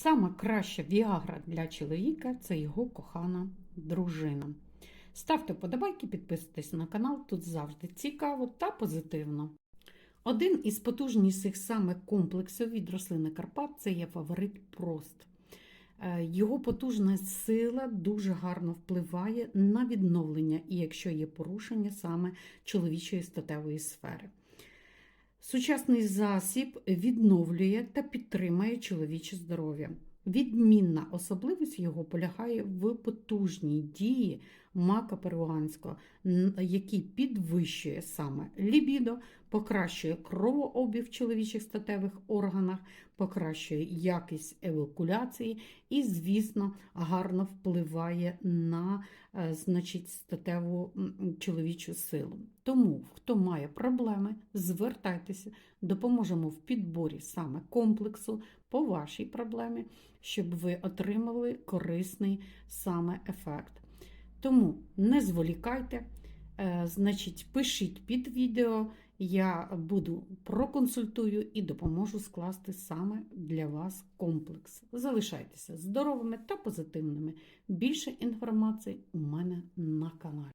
Сама краща віагра для чоловіка це його кохана дружина. Ставте вподобайки, підписуйтесь на канал, тут завжди цікаво та позитивно. Один із потужніших саме комплексів від рослини Карпат це є фаворит Прост. Е, Його потужна сила дуже гарно впливає на відновлення, і якщо є порушення саме чоловічої статевої сфери. Сучасний засіб відновлює та підтримує чоловіче здоров'я. Відмінна особливість його полягає в потужній дії мака перуанського, який підвищує саме лібідо, покращує кровообіг в чоловічих статевих органах, покращує якість евакуляції і, звісно, гарно впливає на е, значить, статеву чоловічу силу. Тому, хто має проблеми, звертайтеся, допоможемо в підборі саме комплексу по вашій проблемі, щоб ви отримали корисний саме ефект. Тому не зволікайте, е, значить, пишіть під відео, я буду проконсультую і допоможу скласти саме для вас комплекс. Залишайтеся здоровими та позитивними. Більше інформації у мене на каналі.